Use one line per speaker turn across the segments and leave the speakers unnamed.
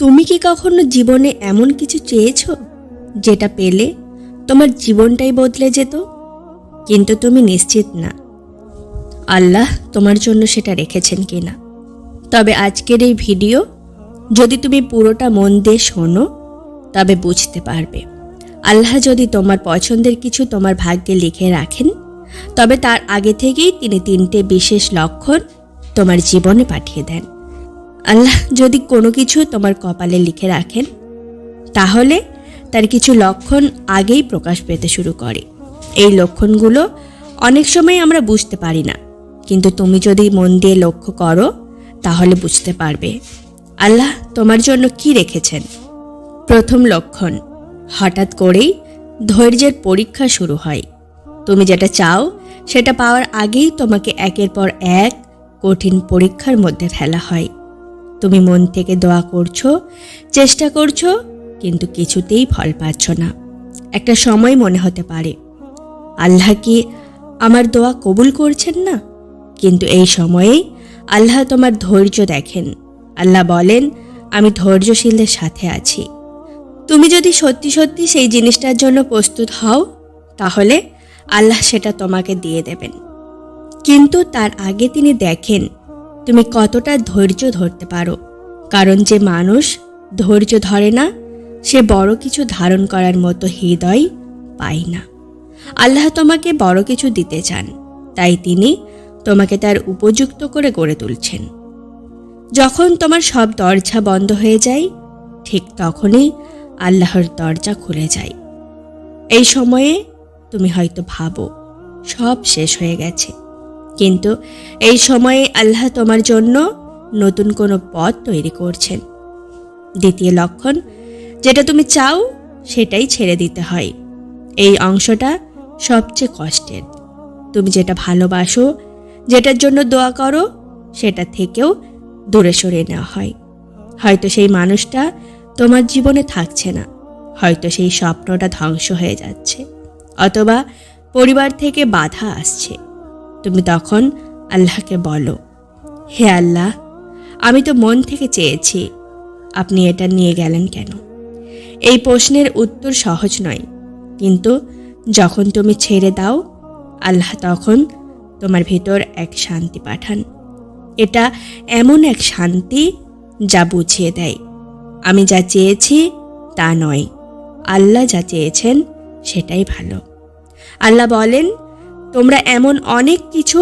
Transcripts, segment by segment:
তুমি কি কখনো জীবনে এমন কিছু চেয়েছো যেটা পেলে তোমার জীবনটাই বদলে যেত? কিন্তু তুমি নিশ্চিত না। আল্লাহ তোমার জন্য সেটা রেখেছেন কিনা। তবে আজকের এই ভিডিও যদি তুমি পুরোটা মন দিয়ে শোনো, তবে বুঝতে পারবে। আল্লাহ যদি তোমার পছন্দের কিছু তোমার ভাগ্যে লিখে রাখেন, তবে তার আগে থেকেই তিনি তিনটে বিশেষ লক্ষণ তোমার জীবনে পাঠিয়ে দেন। আল্লাহ যদি কোনো কিছু তোমার কপালে লিখে রাখেন, তাহলে তার কিছু লক্ষণ আগেই প্রকাশ পেতে শুরু করে। এই লক্ষণগুলো অনেক সময় আমরা বুঝতে পারি না, কিন্তু তুমি যদি মন দিয়ে লক্ষ্য করো, তাহলে বুঝতে পারবে। আল্লাহ তোমার জন্য কি রেখেছেন? প্রথম লক্ষণ, হঠাৎ করেই ধৈর্যের পরীক্ষা শুরু হয়। তুমি যেটা চাও, সেটা পাওয়ার আগেই তোমাকে একের পর এক কঠিন পরীক্ষার মধ্যে ফেলা হয়। তুমি মন থেকে দোয়া করছ, চেষ্টা করছ, কিন্তু কিছুতেই ফল পাচ্ছ না। একটা সময় মনে হতে পারে, আল্লাহ কি আমার দোয়া কবুল করছেন না? কিন্তু এই সময়েই আল্লাহ তোমার ধৈর্য দেখেন। আল্লাহ বলেন, আমি ধৈর্যশীলদের সাথে আছি। তুমি যদি সত্যি সত্যি সেই জিনিসটার জন্য প্রস্তুত হও, তাহলে আল্লাহ সেটা তোমাকে দিয়ে দেবেন। কিন্তু তার আগে তিনি দেখেন তুমি কতটা ধৈর্য ধরতে পারো। কারণ যে মানুষ ধৈর্য ধরে না, সে বড় কিছু ধারণ করার মতো হৃদয় পায় না। আল্লাহ তোমাকে বড় কিছু দিতে চান, তাই তিনি তোমাকে তার উপযুক্ত করে গড়ে তুলছেন। যখন তোমার সব দরজা বন্ধ হয়ে যায়, ঠিক তখনই আল্লাহর দরজা খুলে যায়। এই সময়ে তুমি হয়তো ভাবো, সব শেষ হয়ে গেছে। কিন্তু এই সময়ে আল্লাহ তোমার জন্য নতুন কোনো পথ তৈরি করছেন। দ্বিতীয় লক্ষণ, যেটা তুমি চাও সেটাই ছেড়ে দিতে হয়। এই অংশটা সবচেয়ে কষ্টের। তুমি যেটা ভালোবাসো, যেটার জন্য দোয়া করো, সেটা থেকেও দূরে সরে নেওয়া হয়। হয়তো সেই মানুষটা তোমার জীবনে থাকছে না। হয়তো সেই স্বপ্নটা ধ্বংস হয়ে যাচ্ছে। অথবা পরিবার থেকে বাধা আসছে। তুমি তখন আল্লাহকে বলো, হে আল্লাহ, আমি তো মন থেকে চেয়েছি, আপনি এটা নিয়ে গেলেন কেন? এই প্রশ্নের উত্তর সহজ নয়, কিন্তু যখন তুমি ছেড়ে দাও, আল্লাহ তখন তোমার ভিতর এক শান্তি পাঠান। এটা এমন এক শান্তি যা বুঝিয়ে দেয়, আমি যা চেয়েছি তা নয়, আল্লাহ যা চেয়েছেন সেটাই ভালো। আল্লাহ বলেন তোমরা এমন অনেক কিছু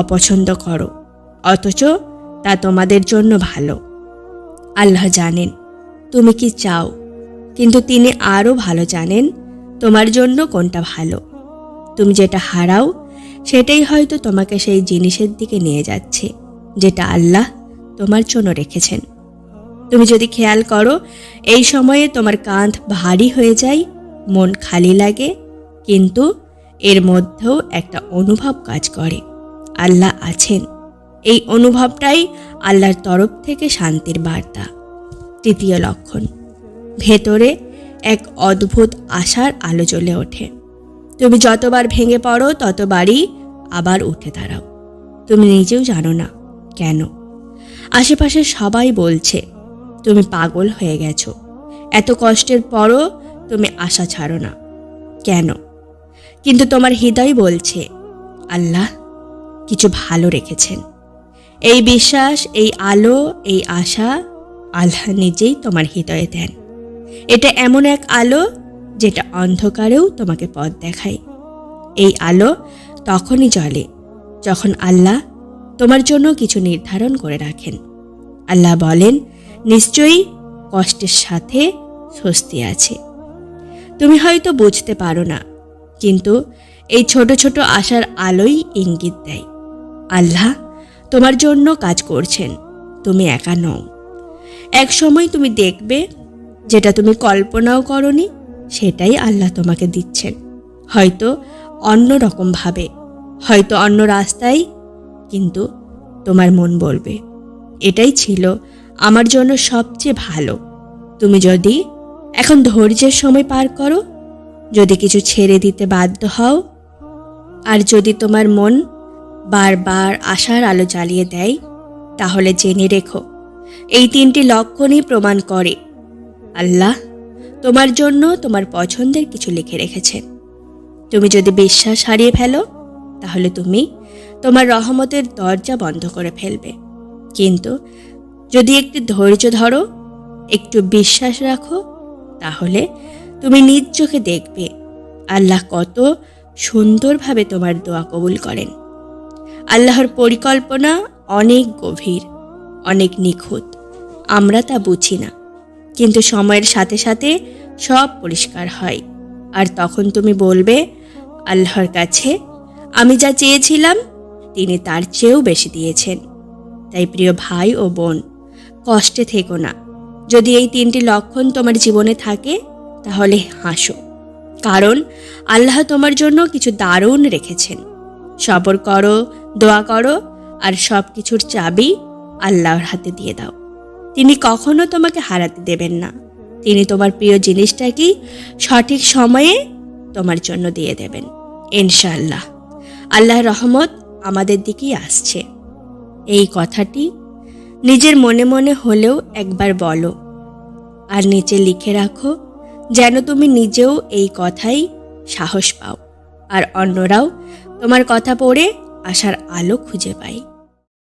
অপছন্দ করো, অথচ তা তোমাদের জন্য ভালো। আল্লাহ জানেন, তুমি কি চাও, কিন্তু তিনি আরও ভালো জানেন তোমার জন্য কোনটা ভালো। তুমি যেটা হারাও, সেটাই হয়তো তোমাকে সেই জিনিসের দিকে নিয়ে যাচ্ছে, যেটা আল্লাহ তোমার জন্য রেখেছেন। তুমি যদি খেয়াল করো, এই সময়ে তোমার কাঁধ ভারী হয়ে যায়, মন খালি লাগে, কিন্তু এর মধ্যেও একটা অনুভব কাজ করে। আল্লাহ আছেন। এই অনুভবটাই আল্লাহর তরফ থেকে শান্তির বার্তা। তৃতীয় লক্ষণ, ভেতরে এক অদ্ভুত আশার আলো জ্বলে ওঠে। তুমি যতবার ভেঙে পড়ো, ততবারই আবার উঠে দাঁড়াও। তুমি নিজেও জানো না কেন। আশেপাশে সবাই বলছে, তুমি পাগল হয়ে গেছো। এত কষ্টের পরও তুমি আশা ছাড়ো না। কেন? কিন্তু তোমার হৃদয় বলছে, আল্লাহ কিছু ভালো রেখেছেন। এই বিশ্বাস, এই আলো, এই আশা আল্লাহ নিজেই তোমার হৃদয়ে দেন। এটা এমন এক আলো যেটা অন্ধকারেও তোমাকে পথ দেখায়। এই আলো তখনই জ্বলে যখন আল্লাহ তোমার জন্য কিছু নির্ধারণ করে রাখেন। আল্লাহ বলেন, নিশ্চয়ই কষ্টের সাথে স্বস্তি আছে। তুমি হয়তো বুঝতে পারো না কিন্তু এই ছোট ছোট আশার আলোই ইঙ্গিত দেয়। আল্লাহ, তোমার জন্য কাজ করছেন। তুমি একা নও। এক সময় তুমি দেখবে, যেটা তুমি কল্পনাও করনি, সেটাই আল্লাহ তোমাকে দিচ্ছেন। হয়তো অন্য রকমভাবে হয়তো অন্য রাস্তায়, কিন্তু তোমার মন বলবে, এটাই ছিল আমার জন্য সবচেয়ে ভালো। তুমি যদি এখন ধৈর্যের সময় পার করো যদি কিছু ছেড়ে দিতে বাধ্য হও, আর যদি তোমার মন বারবার আশার আলো জ্বালিয়ে দেয়, তাহলে জেনে রেখো, এই তিনটি লক্ষণই প্রমাণ করে। আল্লাহ তোমার জন্য তোমার পছন্দের কিছু লিখে রেখেছেন। তুমি যদি বিশ্বাস হারিয়ে ফেলো, তাহলে তুমি তোমার রহমতের দরজা বন্ধ করে ফেলবে। কিন্তু যদি একটু ধৈর্য ধরো, একটু বিশ্বাস রাখো, তাহলে তুমি নিজ চোখে দেখবে। আল্লাহ কত সুন্দরভাবে তোমার দোয়া কবুল করেন। আল্লাহর পরিকল্পনা অনেক গভীর, অনেক নিখুঁত। আমরা তা বুঝি না, কিন্তু সময়ের সাথে সাথে সব পরিষ্কার হয়। আর তখন তুমি বলবে, আল্লাহর কাছে আমি যা চেয়েছিলাম, তিনি তার চেয়েও বেশি দিয়েছেন। তাই প্রিয় ভাই ও বোন, কষ্টে থেকো না। যদি এই তিনটি লক্ষণ তোমার জীবনে থাকে তাহলে হাসো। কারণ আল্লাহ তোমার জন্য কিছু দারুণ রেখেছেন। সবর করো, দোয়া করো, আর সব কিছুর চাবি আল্লাহর হাতে দিয়ে দাও। তিনি কখনো তোমাকে হারাতে দেবেন না। তিনি তোমার প্রিয় জিনিসটাকেই সঠিক সময়ে তোমার জন্য দিয়ে দেবেন। ইনশাআল্লাহ। আল্লাহর রহমত আমাদের দিকেই আসছে। এই কথাটি নিজের মনে মনে হলেও একবার বলো। আর নিচে লিখে রাখো যেন তুমি নিজেও এই কথাই সাহস পাও। আর অন্যরাও তোমার কথা পড়ে আসার আলো খুঁজে পায়।